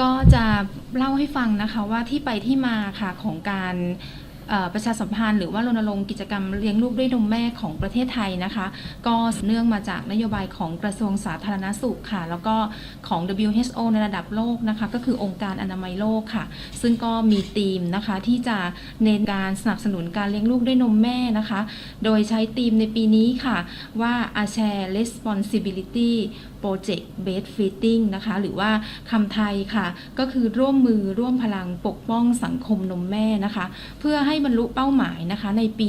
ก็จะเล่าให้ฟังนะคะว่าที่ไปที่มาค่ะของการประชาสัมพันธ์หรือว่ารณรงค์กิจกรรมเลี้ยงลูกด้วยนมแม่ของประเทศไทยนะคะ ก็เนื่องมาจากนโยบายของกระทรวงสาธารณสุขค่ะ แล้วก็ของ WHO ในระดับโลกนะคะ ก็คือองค์การอนามัยโลกค่ะ ซึ่งก็มีธีมนะคะที่จะเน้นการสนับสนุนการเลี้ยงลูกด้วยนมแม่นะคะ โดยใช้ธีมในปีนี้ค่ะว่า a share responsibility project based feeding นะคะ หรือว่าคำไทยค่ะ ก็คือร่วมมือร่วมพลังปกป้องสังคมนมแม่นะคะ เพื่อให้บรรลุเป้าหมายนะคะในปี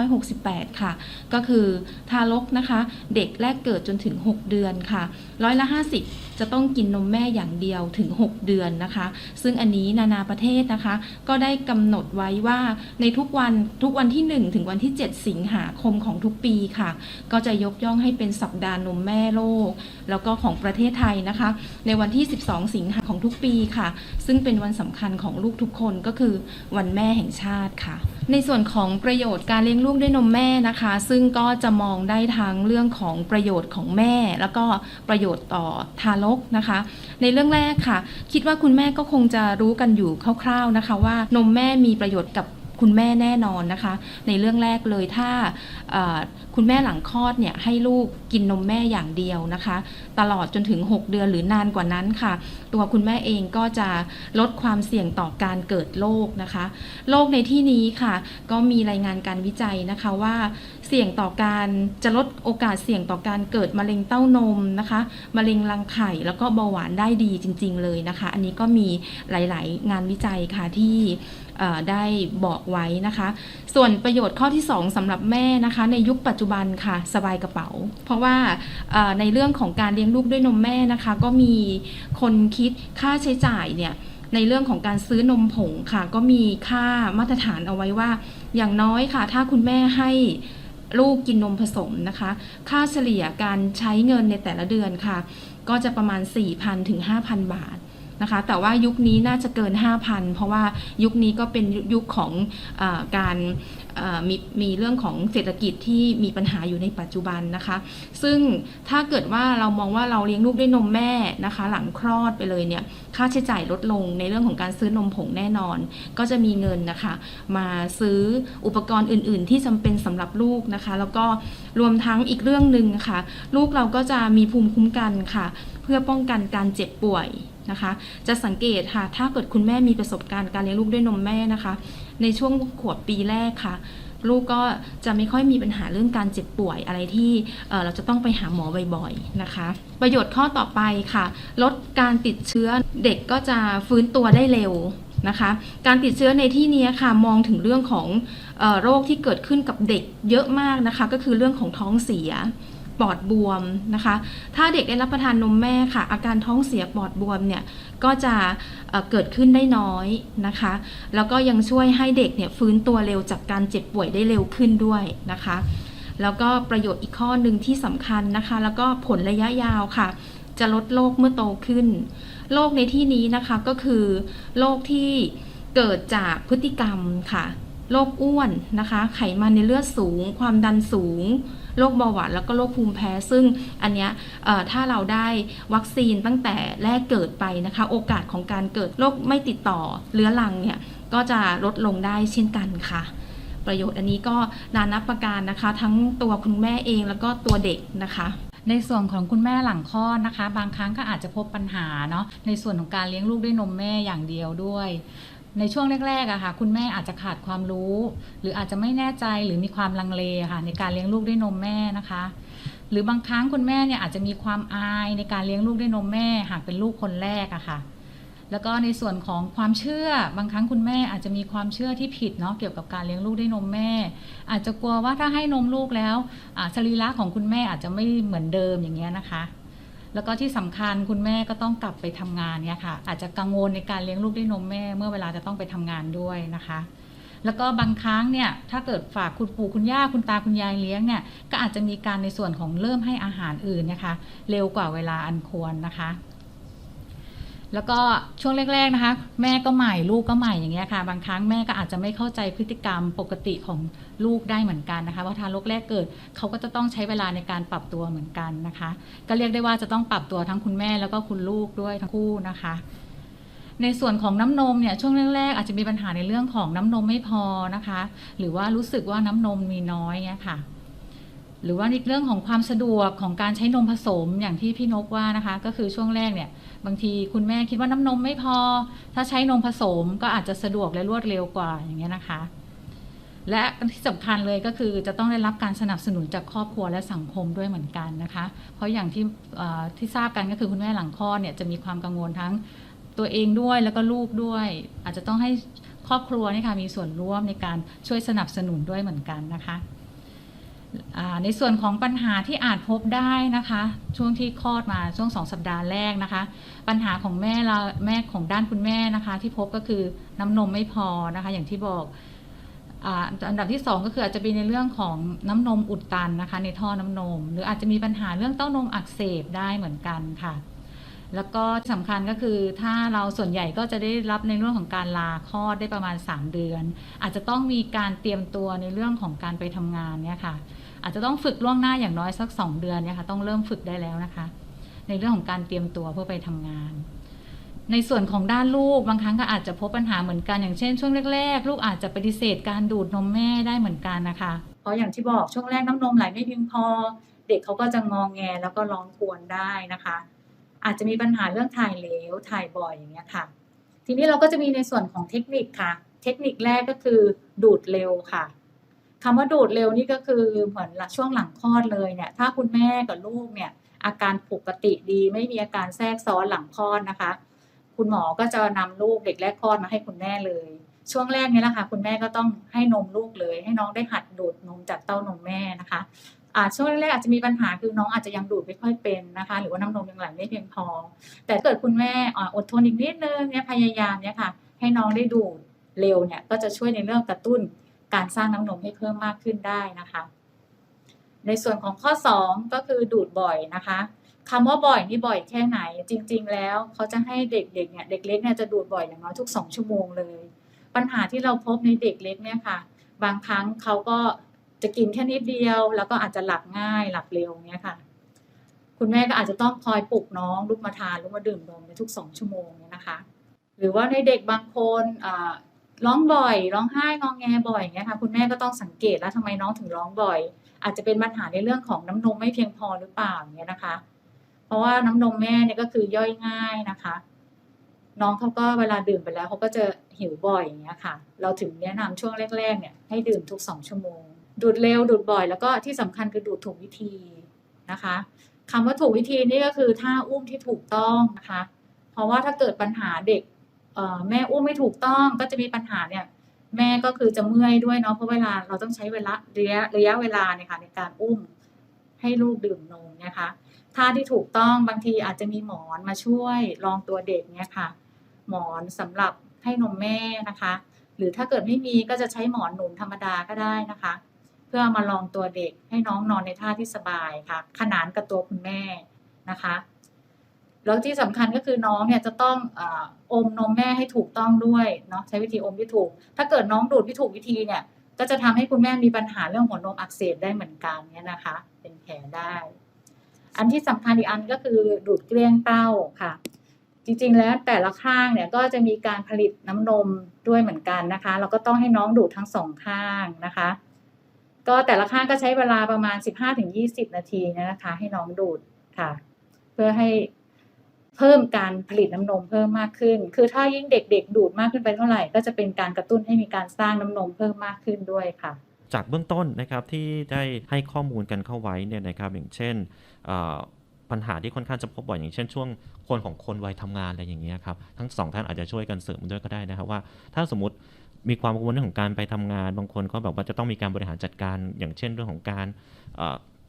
2568 ค่ะ ก็คือทารกนะคะ เด็กแรกเกิดจนถึง 6 เดือนค่ะ ร้อยละ 50 จะต้องกินนมแม่อย่างเดียวถึง 6 เดือนนะคะ ซึ่งอันนี้นานาประเทศนะคะ ก็ได้กำหนดไว้ว่าในทุกวันทุกวันที่ 1 ถึงวันที่ 7 สิงหาคมของทุกปีค่ะ ก็จะยกย่องให้เป็นสัปดาห์นมแม่โลกแล้วก็ของประเทศไทยนะคะ ในวันที่ 12 สิงหาของทุกปีค่ะ ซึ่งเป็นวันสำคัญของลูกทุกคนก็คือวันแม่แห่งชาติค่ะ ในส่วนของประโยชน์การเลี้ยงลูกด้วยนมแม่นะคะ ซึ่งก็จะมองได้ทั้งเรื่องของประโยชน์ของแม่ แล้วก็ประโยชน์ต่อทารกนะคะ ในเรื่องแรกค่ะ คิดว่าคุณแม่ก็คงจะรู้กันอยู่คร่าวๆนะคะ ว่านมแม่มีประโยชน์กับ คุณแม่แน่นอนนะคะ ในเรื่องแรกเลยถ้าคุณแม่หลังคลอดเนี่ยให้ลูกกินนมแม่อย่างเดียวนะคะ ตลอดจนถึง 6 เดือนหรือนานกว่านั้นค่ะ ตัวคุณแม่เองก็จะลดความเสี่ยงต่อการเกิดโรคนะคะโรคในที่นี้ค่ะ ก็มีรายงานการวิจัยนะคะว่า สี่ยงต่อการจะลดโอกาสเสี่ยงต่อการเกิดมะเร็งเต้านมนะคะ มะเร็งรังไข่แล้วก็เบาหวานได้ดีจริง ๆ เลยนะคะ อันนี้ก็มีหลาย ๆ งานวิจัยค่ะที่ได้บอกไว้นะคะ ส่วนประโยชน์ข้อที่ 2สำหรับแม่นะคะ ในยุคปัจจุบันค่ะ สบายกระเป๋า เพราะว่าในเรื่องของการเลี้ยงลูกด้วยนมแม่นะคะ ก็มีคนคิดค่าใช้จ่ายเนี่ยในเรื่องของการซื้อนมผงค่ะ ก็มีค่ามาตรฐานเอาไว้ว่า อย่างน้อยค่ะ ถ้าคุณแม่ให้ ลูกกินนมผสมนะคะ ค่าเฉลี่ยการใช้เงินในแต่ละเดือนค่ะ ก็จะประมาณ 4,000 ถึง 5,000 บาท นะคะ แต่ว่ายุคนี้น่าจะเกิน 5,000 เพราะว่ายุคนี้ก็เป็นยุคของอการมีมีเรื่องของเศรษฐกิจที่มีปัญหาอยู่ในปัจจุบันนะคะ ซึ่งถ้าเกิดว่าเรามองว่าเราเลี้ยงลูกด้วยนมแม่นะคะ หลังคลอดไปเลยเนี่ยค่าใช้จ่ายลดลงในเรื่องของการซื้อนมผงแน่นอน ก็จะมีเงินนะคะ มาซื้ออุปกรณ์อื่น ๆ ที่จำเป็นสำหรับลูกนะคะ แล้วก็รวมทั้งอีกเรื่องหนึ่งะค่ะลูกเราก็จะมีภูมิคุ้มกันค่ะ เพื่อป้องกันการเจ็บป่วย นะคะ จะสังเกตค่ะ ถ้าเกิดคุณแม่มีประสบการณ์การเลี้ยงลูกด้วยนมแม่นะคะ ในช่วงขวบปีแรกค่ะ ลูกก็จะไม่ค่อยมีปัญหาเรื่องการเจ็บป่วยอะไรที่เเราจะต้องไปหาหมอบ่อยๆนะคะ ประโยชน์ข้อต่อไปค่ะ ลดการติดเชื้อเด็กก็จะฟื้นตัวได้เร็วนะคะการติดเชื้อในที่นี้ค่ะมองถึงเรื่องของอโรคที่เกิดขึ้นกับเด็กเยอะมากนะคะ ก็คือเรื่องของท้องเสีย ปอดบวมนะคะ ถ้าเด็กได้รับประทานนมแม่ค่ะ อาการท้องเสียปอดบวมเนี่ยก็จะเเกิดขึ้นได้น้อยนะคะ แล้วก็ยังช่วยให้เด็กเนี่ยฟื้นตัวเร็วจากการเจ็บป่วยได้เร็วขึ้นด้วยนะคะ แล้วก็ประโยชน์อีกข้อหนึ่งที่สำคัญนะคะ แล้วก็ผลระยะยาวค่ะ จะลดโรคเมื่อโตขึ้นโรคในที่นี้นะคะก็คือโรคที่เกิดจากพฤติกรรมค่ะโรคอ้วนนะคะ ไขมันในเลือดสูง ความดันสูง โรคเบาหวานแล้วก็โรคภูมิแพ้ ซึ่งอันเนี้ยถ้าเราได้วัคซีนตั้งแต่แรกเกิดไปนะคะ โอกาสของการเกิดโรคไม่ติดต่อเรื้อรังเนี่ยก็จะลดลงได้เช่นกันค่ะประโยชน์อันนี้ก็นานับประการนะคะ ทั้งตัวคุณแม่เองแล้วก็ตัวเด็กนะคะ ในส่วนของคุณแม่หลังคลอดนะคะ บางครั้งก็อาจจะพบปัญหาเนาะในส่วนของการเลี้ยงลูกด้วยนมแม่อย่างเดียวด้วย ในช่วงแรกๆอะค่ะคุณแม่อาจจะขาดความรู้ หรืออาจจะไม่แน่ใจหรือมีความลังเลค่ะในการเลี้ยงลูกด้วยนมแม่นะคะ หรือบางครั้งคุณแม่เนี่ยอาจจะมีความอายในการเลี้ยงลูกด้วยนมแม่ หากเป็นลูกคนแรกอะค่ะ แล้วก็ในส่วนของความเชื่อบางครั้งคุณแม่อาจจะมีความเชื่อที่ผิดเนาะเกี่ยวกับการเลี้ยงลูกด้วยนมแม่ อาจจะกลัวว่าถ้าให้นมลูกแล้วสรีระของคุณแม่อาจจะไม่เหมือนเดิมอย่างเงี้ยนะคะ แล้วก็ที่สำคัญคุณแม่ก็ต้องกลับไปทำงานเนี่ยค่ะ อาจจะกังวลในการเลี้ยงลูกด้วยนมแม่ เมื่อเวลาจะต้องไปทำงานด้วยนะคะแล้วก็บางครั้งเนี่ยถ้าเกิดฝากคุณปู่คุณย่าคุณตาคุณยายเลี้ยงเนี่ยก็อาจจะมีการในส่วนของเริ่มให้อาหารอื่นนะคะ เร็วกว่าเวลาอันควรนะคะ แล้วก็ช่วงแรกๆนะคะ แม่ก็ใหม่ลูกก็ใหม่อย่างเงี้ยค่ะ บางครั้งแม่ก็อาจจะไม่เข้าใจพฤติกรรมปกติของลูกได้เหมือนกันนะคะเพราะทารกแรกเกิดเขาก็จะต้องใช้เวลาในการปรับตัวเหมือนกันนะคะ ก็เรียกได้ว่าจะต้องปรับตัวทั้งคุณแม่แล้วก็คุณลูกด้วยทั้งคู่นะคะในส่วนของน้ำนมเนี่ยช่วงแรกๆอาจจะมีปัญหาในเรื่องของน้ำนมไม่พอนะคะ หรือว่ารู้สึกว่าน้ำนมมีน้อยเนี่ยค่ะ หรือว่าในเรื่องของความสะดวกของการใช้นมผสมอย่างที่พี่นกว่านะคะ ก็คือช่วงแรกเนี่ย บางทีคุณแม่คิดว่าน้ำนมไม่พอ ถ้าใช้นมผสมก็อาจจะสะดวกและรวดเร็วกว่าอย่างเงี้ยนะคะ และที่สำคัญเลยก็คือจะต้องได้รับการสนับสนุนจากครอบครัวและสังคมด้วยเหมือนกันนะคะ เพราะอย่างที่ที่ทราบกันก็คือคุณแม่หลังคลอดเนี่ยจะมีความกังวลทั้งตัวเองด้วยแล้วก็ลูกด้วย อาจจะต้องให้ครอบครัวนี่ค่ะมีส่วนร่วมในการช่วยสนับสนุนด้วยเหมือนกันนะคะ ในส่วนของปัญหาที่อาจพบได้นะคะ ช่วงที่คลอดมาช่วงสองสัปดาห์แรกนะคะ ปัญหาของแม่เราแม่ของด้านคุณแม่นะคะ ที่พบก็คือน้ำนมไม่พอนะคะ อย่างที่บอกอ,อันดับที่สองก็คืออาจจะเป็นในเรื่องของน้ำนมอุดตันนะคะ ในท่อน้ำนม หรืออาจจะมีปัญหาเรื่องเต้านมอักเสบได้เหมือนกันค่ะ แล้วก็สำคัญก็คือถ้าเราส่วนใหญ่ก็จะได้รับในเรื่องของการลาคลอดได้ประมาณ 3 เดือน อาจจะต้องมีการเตรียมตัวในเรื่องของการไปทำงานเนี่ยค่ะ อาจจะต้องฝึกล่วงหน้าอย่างน้อยสัก 2 เดือนเนี่ยค่ะต้องเริ่มฝึกได้แล้วนะคะ ในเรื่องของการเตรียมตัวเพื่อไปทำงาน ในส่วนของด้านลูกบางครั้งก็อาจจะพบปัญหาเหมือนกันอย่างเช่นช่วงแรกๆ ลูกอาจจะปฏิเสธการดูดนมแม่ได้เหมือนกันนะคะเพราะอย่างที่บอกช่วงแรกน้ำนมไหลไม่เพียงพอ เด็กเขาก็จะงองแงแล้วก็ร้องควญได้นะคะ อาจจะมีปัญหาเรื่องถ่ายเหลวถ่ายบ่อยอย่างเงี้ยค่ะ ทีนี้เราก็จะมีในส่วนของเทคนิคค่ะ เทคนิคแรกก็คือดูดเร็วค่ะ คำว่าดูดเร็วนี่ก็คือเหมือนช่วงหลังคลอดเลยเนี่ย ถ้าคุณแม่กับลูกเนี่ย อาการปกติดีไม่มีอาการแทรกซ้อนหลังคลอดนะคะ คุณหมอก็จะนำลูกเด็กแรกคลอดมาให้คุณแม่เลย ช่วงแรกนี้แหละค่ะคุณแม่ก็ต้องให้นมลูกเลย ให้น้องได้หัดดูดนมจากเต้านมแม่นะคะอาช่วงแรกอาจจะมีปัญหาคือน้องอาจจะยังดูดไม่ค่อยเป็นนะคะ หรือว่าน้ำนมยังไหลไม่เพียงพอ แต่เกิดคุณแม่ออดทนอีกนิดนึงเนี่ยพยายามเนี่ยค่ะ ให้น้องได้ดูดเร็วเนี่ยก็จะช่วยในเรื่องกระตุ้น การสร้างน้ำนมให้เพิ่มมากขึ้นได้นะคะ ในส่วนของข้อ 2 ก็คือดูดบ่อยนะคะคำว่าบ่อยนี่บ่อยแค่ไหน จริง ๆ แล้วเขาจะให้เด็กๆเนี่ยเด็กเล็กเนี่ยจะดูดบ่อยอย่างน้อยทุก 2 ชั่วโมงเลย ปัญหาที่เราพบในเด็กเล็กเนี่ยค่ะ บางครั้งเขาก็จะกินแค่นิดเดียว แล้วก็อาจจะหลับง่ายหลับเร็วเนี่ยค่ะ คุณแม่ก็อาจจะต้องคอยปลุกน้องลุกมาทานลุกมาดื่มนมในทุกสองชั่วโมงเนี่ยนะคะ หรือว่าในเด็กบางคนอ่า ร้องบ่อยร้องไห้งองแงบ่อยอย่างเงี้ยค่ะคุณแม่ก็ต้องสังเกตแล้วทำไมน้องถึงร้องบ่อย อาจจะเป็นปัญหาในเรื่องของน้ำนมไม่เพียงพอหรือเปล่าอย่างเงี้ยนะคะ เพราะว่าน้ำนมแม่เนี่ยก็คือย่อยง่ายนะคะ น้องเขาก็เวลาดื่มไปแล้วเขาก็จะหิวบ่อยอย่างเงี้ยค่ะ เราถึงแนะนำช่วงแรกๆเนี่ยให้ดื่มทุกสองชั่วโมง ดูดเร็วดูดบ่อย แล้วก็ที่สำคัญคือดูดถูกวิธีนะคะคำว่าถูกวิธีนี่ก็คือท่าอุ้มที่ถูกต้องนะคะ เพราะว่าถ้าเกิดปัญหาเด็ก แม่อุ้มไม่ถูกต้องก็จะมีปัญหาเนี่ยแม่ก็คือจะเมื่อยด้วยเนาะเพราะเวลาเราต้องใช้เวลาระยะระยะเวลาเนี่ยค่ะในการอุ้มให้ลูกดื่มนมนะคะท่าที่ถูกต้องบางทีอาจจะมีหมอนมาช่วยรองตัวเด็กเนี่ยค่ะ หมอนสำหรับให้นมแม่นะคะ หรือถ้าเกิดไม่มีก็จะใช้หมอนหนุนธรรมดาก็ได้นะคะ เพื่อมาลองตัวเด็กให้น้องนอนในท่าที่สบายค่ะ ขนานกับตัวคุณแม่นะคะ แล้วที่สำคัญก็คือน้องเนี่ยจะต้องออมนมแม่ให้ถูกต้องด้วยเนาะใช้วิธีอมที่ถูก ถ้าเกิดน้องดูดไม่ถูกวิธีเนี่ย ก็จะทำให้คุณแม่มีปัญหาเรื่องหัวนมอักเสบได้เหมือนกันเนี่ยนะคะ เป็นแผลได้ อันที่สำคัญอีกอันก็คือดูดเกลี้ยงเต้าค่ะ จริงๆแล้วแต่ละข้างเนี่ยก็จะมีการผลิตน้ำนมด้วยเหมือนกันนะคะ เราก็ต้องให้น้องดูดทั้งสองข้างนะคะ ก็แต่ละข้างก็ใช้เวลาประมาณ 15-20 นาทีนะคะ ให้น้องดูดค่ะ เพื่อให้ เพิ่มการผลิตน้ำนมเพิ่มมากขึ้น คือถ้ายิ่งเด็ก ๆ ดูดมากขึ้นไปเท่าไหร่ ก็จะเป็นการกระตุ้นให้มีการสร้างน้ำนมเพิ่มมากขึ้นด้วยค่ะจากเบื้องต้นนะครับที่ได้ให้ข้อมูลกันเข้าไว้เนี่ยนะครับอย่างเช่นปัญหาที่ค่อนข้างจะพบบ่อยอย่างเช่น ช่วงคนของคนวัยทำงานอะไรอย่างเงี้ยครับทั้งสองท่านอาจจะช่วยกันเสริมด้วยก็ได้นะครับว่า ถ้าสมมติมีความกังวลเรื่องของการไปทำงาน บางคนก็แบบว่าจะต้องมีการบริหารจัดการ อย่างเช่นเรื่องของการ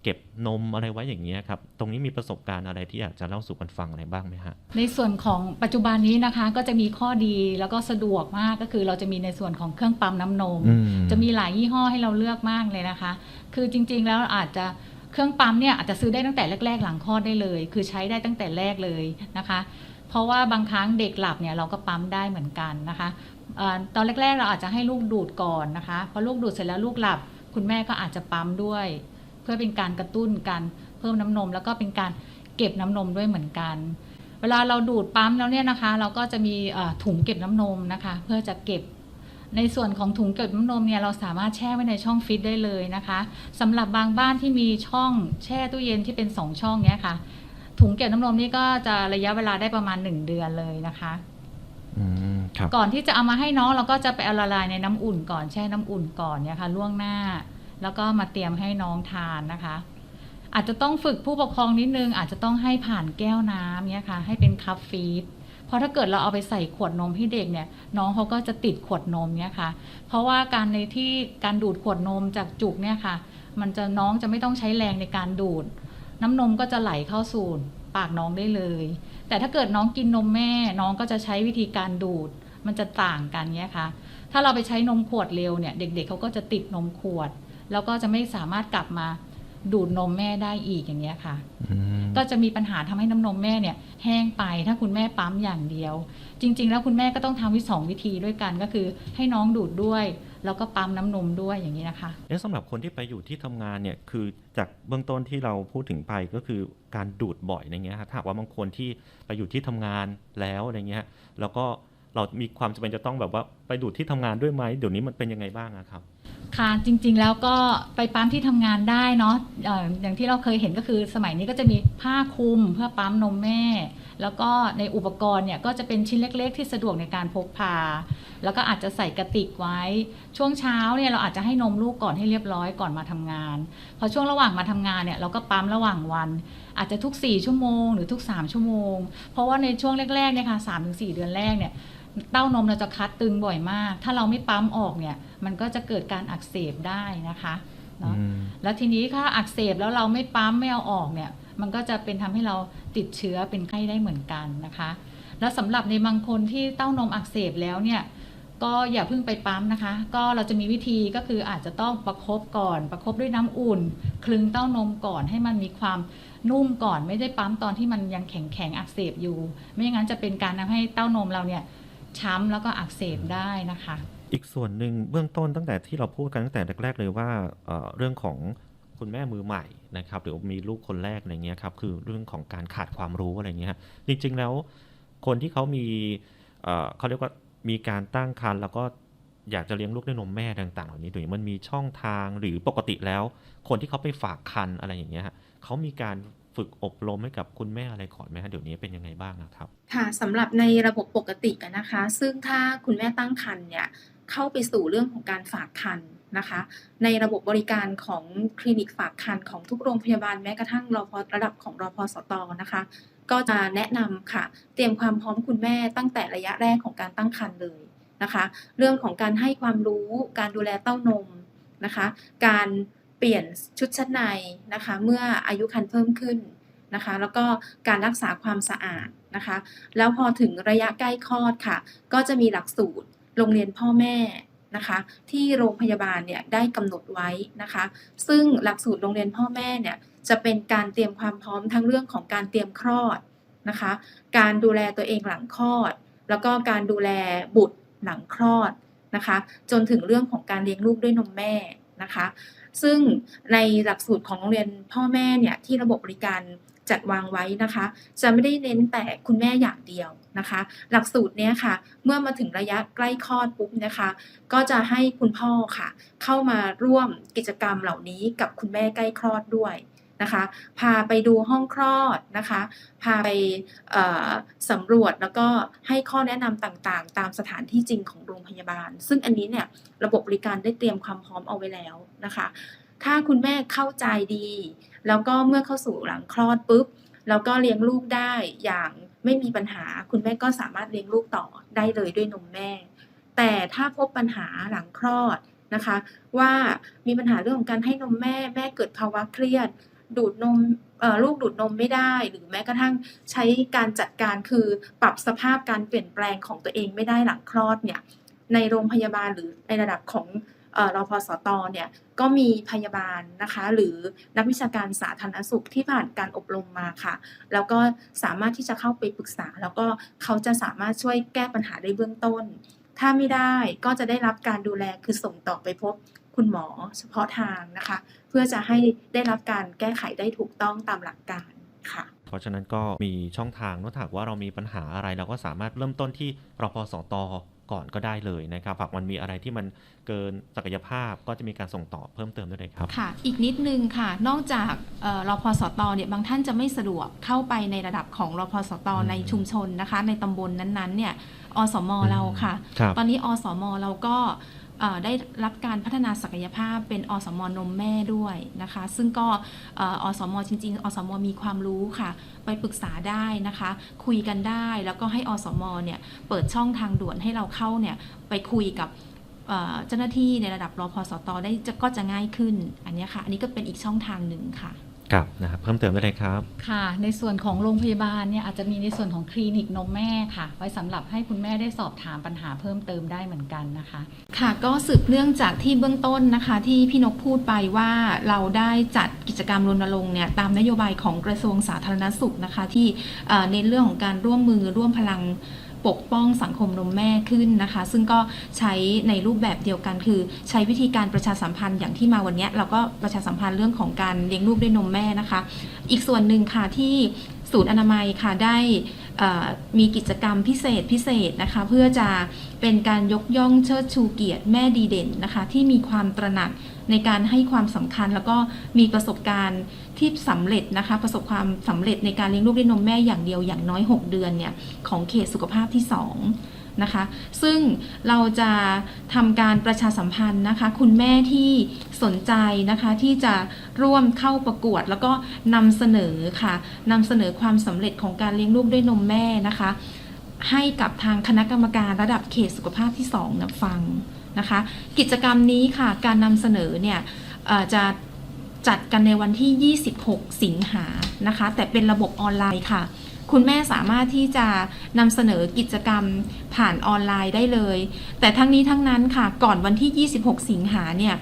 เอ่อเก็บนมอะไรไว้อย่างเงี้ยครับ ตรงนี้มีประสบการณ์อะไรที่อยากจะเล่าสู่กันฟังอะไรบ้างไหมฮะ ในส่วนของปัจจุบันนี้นะคะก็จะมีข้อดีแล้วก็สะดวกมากก็คือเราจะมีในส่วนของเครื่องปั๊มน้ำนมอืมจะมีหลายยี่ห้อให้เราเลือกมากเลยนะคะ คือจริง ๆ แล้วอาจจะเครื่องปั๊มเนี่ยอาจจะซื้อได้ตั้งแต่แรก ๆ หลังคลอดได้เลย คือใช้ได้ตั้งแต่แรกเลยนะคะ เพราะว่าบางครั้งเด็กหลับเนี่ยเราก็ปั๊มได้เหมือนกันนะคะเอ่อตอนแรกๆเราอาจจะให้ลูกดูดก่อนนะคะพอลูกดูดเสร็จแล้วลูกหลับ คุณแม่ก็อาจจะปั๊มด้วย เพื่อเป็นการกระตุ้นการเพิ่มน้ำนม แล้วก็เป็นการเก็บน้ำนมด้วยเหมือนกัน เวลาเราดูดปั๊มแล้วเนี่ยนะคะ เราก็จะมีเอ่อถุงเก็บน้ำนมนะคะ เพื่อจะเก็บในส่วนของถุงเก็บน้ำนมเนี่ยเราสามารถแช่ไว้ในช่องฟิตได้เลยนะคะสำหรับบางบ้านที่มีช่องแช่ตู้เย็นที่เป็นสองช่องเนี้ยค่ะ ถุงเก็บน้ำนมนี่ก็จะระยะเวลาได้ประมาณ 1 เดือนเลยนะคะอืมครับก่อนที่จะเอามาให้น้องเราก็จะไปเอาละลายในน้ำอุ่นก่อนแช่น้ำอุ่นก่อนเนี่ยค่ะล่วงหน้า แล้วก็มาเตรียมให้น้องทานนะคะ อาจจะต้องฝึกผู้ปกครองนิดนึง อาจจะต้องให้ผ่านแก้วน้ำเนี่ยค่ะ ให้เป็นคัพฟีดเพราะถ้าเกิดเราเอาไปใส่ขวดนมให้เด็กเนี่ย น้องเขาก็จะติดขวดนมเนี่ยค่ะ เพราะว่าการในที่การดูดขวดนมจากจุกเนี่ยค่ะ มันจะน้องจะไม่ต้องใช้แรงในการดูด น้ำนมก็จะไหลเข้าสู่ปากน้องได้เลย แต่ถ้าเกิดน้องกินนมแม่ น้องก็จะใช้วิธีการดูด มันจะต่างกันเนี่ยค่ะ ถ้าเราไปใช้นมขวดเร็วเนี่ย เด็กๆเขาก็จะติดนมขวด แล้วก็จะไม่สามารถกลับมาดูดนมแม่ได้อีกอย่างเงี้ยค่ะอืมก็จะมีปัญหาทำให้น้ำนมแม่เนี่ย แห้งไปถ้าคุณแม่ปั๊มอย่างเดียว จริง ๆ แล้วคุณแม่ก็ต้องทำวิสองวิธีด้วยกันก็คือให้น้องดูดด้วย แล้วก็ปั๊มน้ำนมด้วยอย่างนี้นะคะเอ๊ะสำหรับคนที่ไปอยู่ที่ทำงานเนี่ยคือจากเบื้องต้นที่เราพูดถึงไปก็คือการดูดบ่อยอะไรเงี้ยครับถ้าหากว่าบางคนที่ไปอยู่ที่ทำงานแล้วอะไรเงี้ยแล้วก็เรามีความจำเป็นจะต้องแบบว่าไปดูดที่ทำงานด้วยไหมเดี๋ยวนี้มันเป็นยังไงบ้างอะครับ ค่ะจริงๆแล้วก็ไปปั๊มที่ทำงานได้เนาะเอ่ออย่างที่เราเคยเห็นก็คือสมัยนี้ก็จะมีผ้าคลุมเพื่อปั๊มนมแม่ แล้วก็ในอุปกรณ์เนี่ยก็จะเป็นชิ้นเล็กๆ ที่สะดวกในการพกพา แล้วก็อาจจะใส่กระติกไว้ ช่วงเช้าเนี่ยเราอาจจะให้นมลูกก่อนให้เรียบร้อยก่อนมาทำงาน พอช่วงระหว่างมาทำงานเนี่ยเราก็ปั๊มระหว่างวัน อาจจะทุก 4 ชั่วโมง หรือทุก 3 ชั่วโมง เพราะว่าในช่วงแรกๆเนี่ยค่ะสามถึงสี่เดือนแรกเนี่ย เต้านมเราจะคัดตึงบ่อยมาก ถ้าเราไม่ปั๊มออกเนี่ย มันก็จะเกิดการอักเสบได้นะคะเนาะอืมแล้วทีนี้ถ้าอักเสบแล้วเราไม่ปั๊มไม่เอาออกเนี่ย มันก็จะเป็นทำให้เราติดเชื้อเป็นไข้ได้เหมือนกันนะคะ แล้วสำหรับในบางคนที่เต้านมอักเสบแล้วเนี่ยก็อย่าเพิ่งไปปั๊มนะคะ ก็เราจะมีวิธีก็คืออาจจะต้องประคบก่อน ประคบด้วยน้ำอุ่น คลึงเต้านมก่อนให้มันมีความนุ่มก่อนไม่ได้ปั๊มตอนที่มันยังแข็งแข็งๆอักเสบอยู่ ไม่อย่างนั้นจะเป็นการทำให้เต้านมเราเนี่ย ช้ำแล้วก็อักเสบได้นะคะ อีกส่วนหนึ่งเบื้องต้นตั้งแต่ที่เราพูดกันตั้งแต่แรกๆเลยว่าเเรื่องของคุณแม่มือใหม่นะครับหรือมีลูกคนแรกอะไรเงี้ยครับคือเรื่องของการขาดความรู้อะไรเงี้ยจริง ๆ แล้วคนที่เขามีเเขาเรียกว่ามีการตั้งครรภ์แล้วก็อยากจะเลี้ยงลูกด้วยนมแม่ต่างๆเหล่านี้โดยมันมีช่องทางหรือปกติแล้ว คนที่เขาไปฝากคันอะไรอย่างเงี้ยเขามีการ ฝึกอบรมให้กับคุณแม่อะไรก่อนไหมฮะเดี๋ยวนี้เป็นยังไงบ้างอะครับ ค่ะสำหรับในระบบปกตินะคะ ซึ่งถ้าคุณแม่ตั้งครรภ์เนี่ยเข้าไปสู่เรื่องของการฝากครรภ์นะคะ ในระบบบริการของคลินิกฝากครรภ์ของทุกโรงพยาบาลแม้กระทั่งรอพระดับของรอพสตนะคะ ก็จะแนะนำค่ะ เตรียมความพร้อมคุณแม่ตั้งแต่ระยะแรกของการตั้งครรภ์เลยนะคะ เรื่องของการให้ความรู้การดูแลเต้านมนะคะ การ ปลี่ยนชุดชั้นในนะคะ เมื่ออายุครรภ์เพิ่มขึ้นนะคะ แล้วก็การรักษาความสะอาดนะคะ แล้วพอถึงระยะใกล้คลอดค่ะ ก็จะมีหลักสูตรโรงเรียนพ่อแม่นะคะที่โรงพยาบาลเนี่ยได้กำหนดไว้นะคะ ซึ่งหลักสูตรโรงเรียนพ่อแม่เนี่ยจะเป็นการเตรียมความพร้อมทั้งเรื่องของการเตรียมคลอดนะคะ การดูแลตัวเองหลังคลอด แล้วก็การดูแลบุตรหลังคลอดนะคะ จนถึงเรื่องของการเลี้ยงลูกด้วยนมแม่นะคะ ซึ่งในหลักสูตรของโรงเรียนพ่อแม่เนี่ยที่ระบบบริการจัดวางไว้นะคะ จะไม่ได้เน้นแต่คุณแม่อย่างเดียวนะคะ หลักสูตรเนี้ยค่ะ เมื่อมาถึงระยะใกล้คลอดปุ๊บนะคะ ก็จะให้คุณพ่อค่ะ เข้ามาร่วมกิจกรรมเหล่านี้กับคุณแม่ใกล้คลอดด้วย นะคะ พาไปดูห้องคลอดนะคะ พาไปสำรวจแล้วก็ให้ข้อแนะนำต่างๆ ตามสถานที่จริงของโรงพยาบาล ซึ่งอันนี้เนี่ยระบบบริการได้เตรียมความพร้อมเอาไว้แล้วนะคะ ถ้าคุณแม่เข้าใจดี แล้วก็เมื่อเข้าสู่หลังคลอดปุ๊บแล้วก็เลี้ยงลูกได้อย่างไม่มีปัญหา คุณแม่ก็สามารถเลี้ยงลูกต่อได้เลยด้วยนมแม่ แต่ถ้าพบปัญหาหลังคลอดนะคะ ว่ามีปัญหาเรื่องของการให้นมแม่แม่เกิดภาวะเครียด ดูดนมลูกดูดนมไม่ได้ หรือแม้กระทั่งใช้การจัดการคือปรับสภาพการเปลี่ยนแปลงของตัวเองไม่ได้หลังคลอดเนี่ยในโรงพยาบาลหรือในระดับของเอ่อรพสตเนี่ยก็มีพยาบาลนะคะ หรือนักวิชาการสาธารณสุขที่ผ่านการอบรมมาค่ะ แล้วก็สามารถที่จะเข้าไปปรึกษา แล้วก็เขาจะสามารถช่วยแก้ปัญหาได้เบื้องต้น ถ้าไม่ได้ก็จะได้รับการดูแลคือส่งต่อไปพบ คุณหมอเฉพาะทางนะคะ เพื่อจะให้ได้รับการแก้ไขได้ถูกต้องตามหลักการค่ะราะฉะนั้นก็มีช่องทางนอกจากว่าเรามีปัญหาอะไรเราก็สามารถเริ่มต้นที่รพสตก่อนก็ได้เลยนะครับหากมันมีอะไรที่มันเกินศักยภาพก็จะมีการส่งต่อเพิ่มเติมด้วยเลยครับ ค่ะ อีกนิดนึงค่ะ นอกจากเอ่อรพสตเนี่ยบางท่านจะไม่สะดวกเข้าไปในระดับของรพสตอืมในชุมชนนะคะ ในตำบลนั้นๆเนี่ยอสมเราค่ะครับตอนนี้อสมเราก็เอ่อ ได้รับการพัฒนาศักยภาพเป็นอสมนมแม่ด้วยนะคะ ซึ่งก็ออสมจริง ๆ อสมมีความรู้ค่ะ ไปปรึกษาได้นะคะ คุยกันได้แล้วก็ให้อสมเนี่ยเปิดช่องทางด่วนให้เราเข้าเนี่ยไปคุยกับเจ้าหน้าที่ในระดับรอพสตได้ก็จะง่ายขึ้นอันนี้ค่ะ อันนี้ก็เป็นอีกช่องทางหนึ่งค่ะ ครับนะครับเพิ่มเติมได้เลยครับ ค่ะ ในส่วนของโรงพยาบาลเนี่ยอาจจะมีในส่วนของคลินิกนมแม่ค่ะ ไว้สำหรับให้คุณแม่ได้สอบถามปัญหาเพิ่มเติมได้เหมือนกันนะคะ ค่ะก็สืบเนื่องจากที่เบื้องต้นนะคะ ที่พี่นกพูดไปว่าเราได้จัดกิจกรรมรณรงค์เนี่ยตามนโยบายของกระทรวงสาธารณสุขนะคะ ที่เน้นเรื่องของการร่วมมือร่วมพลัง ปกป้องสังคมนมแม่ขึ้นนะคะ ซึ่งก็ใช้ในรูปแบบเดียวกัน คือใช้วิธีการประชาสัมพันธ์อย่างที่มาวันนี้เราก็ประชาสัมพันธ์เรื่องของการเลี้ยงลูกด้วยนมแม่นะคะ อีกส่วนหนึ่งค่ะที่ ศูนย์อนามัยค่ะได้มีกิจกรรมพิเศษพิเศษนะคะ เพื่อจะเป็นการยกย่องเชิดชูเกียรติแม่ดีเด่นนะคะ ที่มีความตระหนักในการให้ความสำคัญ แล้วก็มีประสบการณ์ที่สำเร็จนะคะ ประสบความสำเร็จในการเลี้ยงลูกด้วยนมแม่อย่างเดียวอย่างน้อย 6 เดือนเนี่ยของเขตสุขภาพที่ 2 นะคะ ซึ่งเราจะทำการประชาสัมพันธ์นะคะ คุณแม่ที่สนใจนะคะที่จะร่วมเข้าประกวด แล้วก็นำเสนอค่ะนำเสนอความสำเร็จของการเลี้ยงลูกด้วยนมแม่นะคะ ให้กับทางคณะกรรมการระดับเขตสุขภาพที่2นะฟังนะคะ กิจกรรมนี้ค่ะการนำเสนอเนี่ยจะจัดกันในวันที่ 26 สิงหานะคะ แต่เป็นระบบออนไลน์ค่ะ คุณแม่สามารถที่จะนำเสนอกิจกรรมผ่านออนไลน์ได้เลย แต่ทั้งนี้ทั้งนั้นค่ะ ก่อนวันที่ 26 สิงหาเนี่ย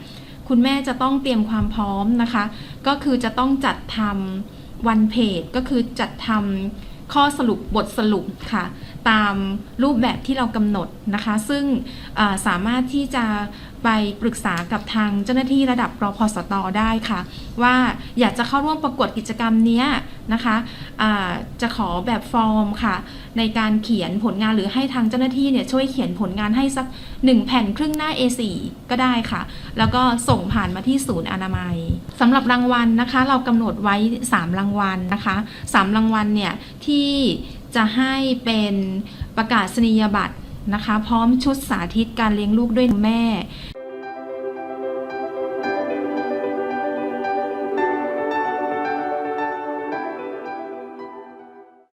คุณแม่จะต้องเตรียมความพร้อมนะคะ ก็คือจะต้องจัดทำวันเพจก็คือจัดทำข้อสรุปบทสรุปค่ะ ตามรูปแบบที่เรากำหนดนะคะ ซึ่งสามารถที่จะ ไปปรึกษากับทางเจ้าหน้าที่ระดับรพสตได้ค่ะ ว่าอยากจะเข้าร่วมประกวดกิจกรรมนี้นะคะอ่าจะขอแบบฟอร์มค่ะ ในการเขียนผลงานหรือให้ทางเจ้าหน้าที่เนี่ยช่วยเขียนผลงานให้สัก 1 แผ่นครึ่งหน้า A4 ก็ได้ค่ะ แล้วก็ส่งผ่านมาที่ศูนย์อนามัยสำหรับรางวัลนะคะ เรากำหนดไว้ 3 รางวัลนะคะ 3 รางวัลเนี่ยที่จะให้เป็นประกาศนียบัตรนะคะ พร้อมชุดสาธิตการเลี้ยงลูกด้วยนมแม่